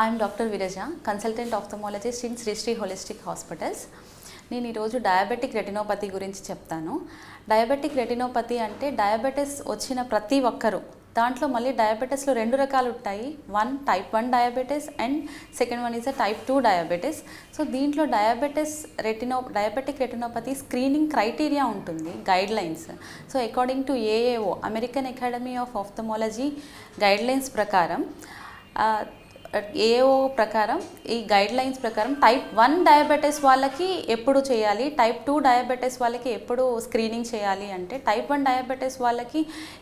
I'm doctor Viraja consultant ophthalmologist in Sri Sri holistic hospitals నేను ఈరోజు diabetic retinopathy గురించి చెప్తాను. డయాబెటిక్ రెటినోపతి అంటే డయాబెటీస్ వచ్చిన ప్రతి ఒక్కరూ దాంట్లో మళ్ళీ డయాబెటీస్లో రెండు రకాలు ఉంటాయి. One type one diabetes and second one is a type two diabetes so దీంట్లో diabetes retino diabetic retinopathy screening criteria ఉంటుంది guidelines so according to AAO American Academy of ophthalmology guidelines ప్రకారం ఏఓ ప్రకారం ఈ గైడ్ లైన్స్ ప్రకారం type one diabetes వాళ్ళకి ఎప్పుడు చేయాలి? Type two diabetes వాళ్ళకి ఎప్పుడు స్క్రీనింగ్ చేయాలి అంటే టైప్ వన్ డయాబెటీస్ వాళ్ళకి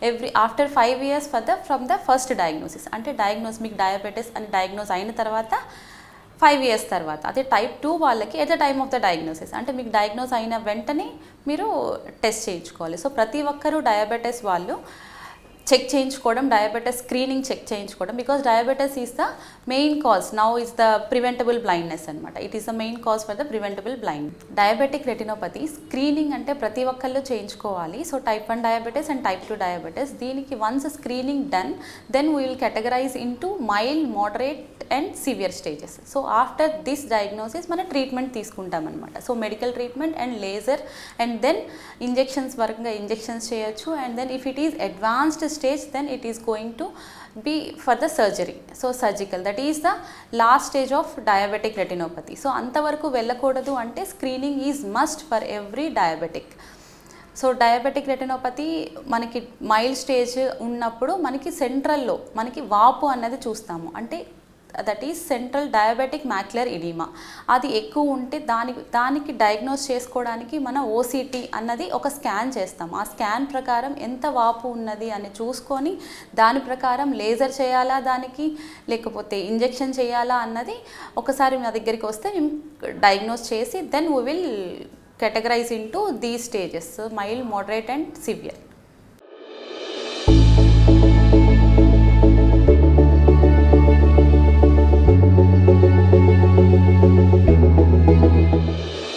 every after five years for the from the first diagnosis అంటే డయాగ్నోస్ మీకు డయాబెటీస్ అని డయాగ్నోస్ అయిన తర్వాత ఫైవ్ ఇయర్స్ తర్వాత. అదే టైప్ టూ వాళ్ళకి at the time of the diagnosis అంటే మీకు డయాగ్నోస్ అయిన వెంటనే మీరు టెస్ట్ చేయించుకోవాలి. సో ప్రతి ఒక్కరూ డయాబెటీస్ వాళ్ళు చెక్ చేయించుకోవడం డయాబెటీస్ స్క్రీనింగ్ చెక్ చేయించుకోవడం because diabetes is the main cause now is the preventable blindness అనమాట it is the main cause for the preventable blind diabetic retinopathy screening అంటే ప్రతి ఒక్కళ్ళు చేయించుకోవాలి. So type one diabetes and type two diabetes దీనికి once screening done then we will categorize into mild moderate and severe stages so after this diagnosis మన treatment తీసుకుంటామన్నమాట so medical treatment and laser and then injections వరకుగా injections చేయొచ్చు. And then if it is advanced stage then it is going to be for the surgery so surgical that is the last stage of diabetic retinopathy so అంతవరకు వెళ్ళకూడదు అంటే screening is must for every diabetic so diabetic retinopathy మనకి mild stage ఉన్నప్పుడు మనకి సెంట్రల్లో మనకి వాపు అన్నది చూస్తాము. అంటే that is central diabetic macular oedema అది ఎక్కువ ఉంటే దాని దానికి డయాగ్నోస్ చేసుకోవడానికి మన ఓసీటీ అన్నది ఒక స్కాన్ చేస్తాం. ఆ స్కాన్ ప్రకారం ఎంత వాపు ఉన్నది అని చూసుకొని దాని ప్రకారం లేజర్ చేయాలా దానికి లేకపోతే ఇంజెక్షన్ చేయాలా అన్నది ఒకసారి మా దగ్గరికి వస్తే మేము డయాగ్నోస్ చేసి then we will categorize into the stages mild moderate and severe